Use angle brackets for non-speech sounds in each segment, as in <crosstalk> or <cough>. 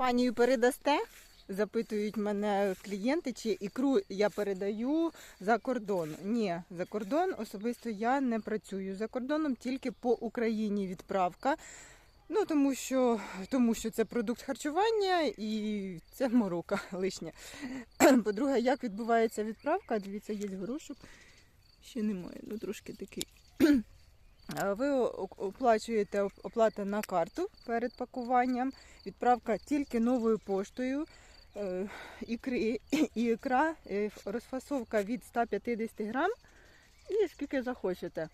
Іспанію передасте? Запитують мене клієнти, чи ікру я передаю за кордон. Ні, за кордон особисто я не працюю за кордоном, тільки по Україні відправка. Ну, тому що, тому що це продукт харчування і це морока лишня. <coughs> По-друге, як відбувається відправка? Дивіться, є горошок. Ще немає, ну трошки такий. А Ви оплачуєте оп- оплата на карту перед пакуванням. Відправка тільки новою поштою. Е, Ікри, ікра, е, розфасовка від 150 грам і скільки захочете,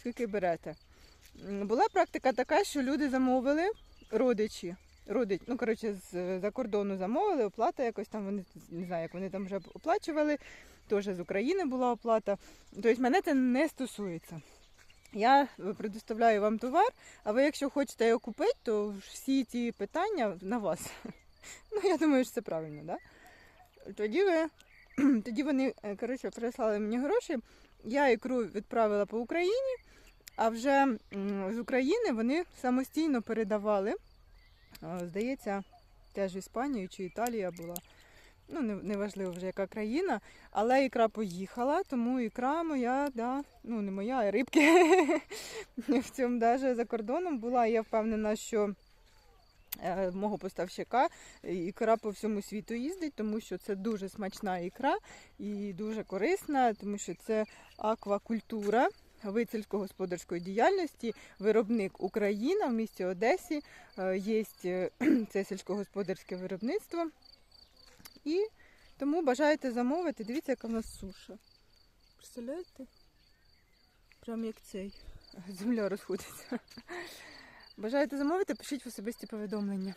скільки берете. Була практика така, що люди замовили, родичі, родич, ну коротше, з за кордону замовили, оплата якось там, вони не знаю, як вони там вже оплачували, теж з України була оплата. Тобто мене це не стосується. Я предоставляю вам товар, а ви, якщо хочете його купити, то всі ці питання на вас. <laughs> Ну, я думаю, що це правильно? Да? Тоді ви <clears throat> тоді вони е, коротше, прислали мені гроші. Я ікру відправила по Україні, а вже з України вони самостійно передавали. Е, Здається, теж в Іспанію чи Італія була. Ну, не- неважливо вже яка країна, але ікра поїхала, тому ікра моя, да, ну не моя, а рибки <laughs> в цьому навіть за кордоном була. Я впевнена, що е, мого поставщика ікра по всьому світу їздить, тому що це дуже смачна ікра і дуже корисна, тому що це аквакультура. Вид сільськогосподарської діяльності, виробник Україна в місті Одесі. е, Є е, <clears throat> це сільськогосподарське виробництво. І тому бажаєте замовити. Дивіться, яка в нас суша. Представляєте? Прям як цей. Земля розходиться. Бажаєте замовити, пишіть в особисті повідомлення.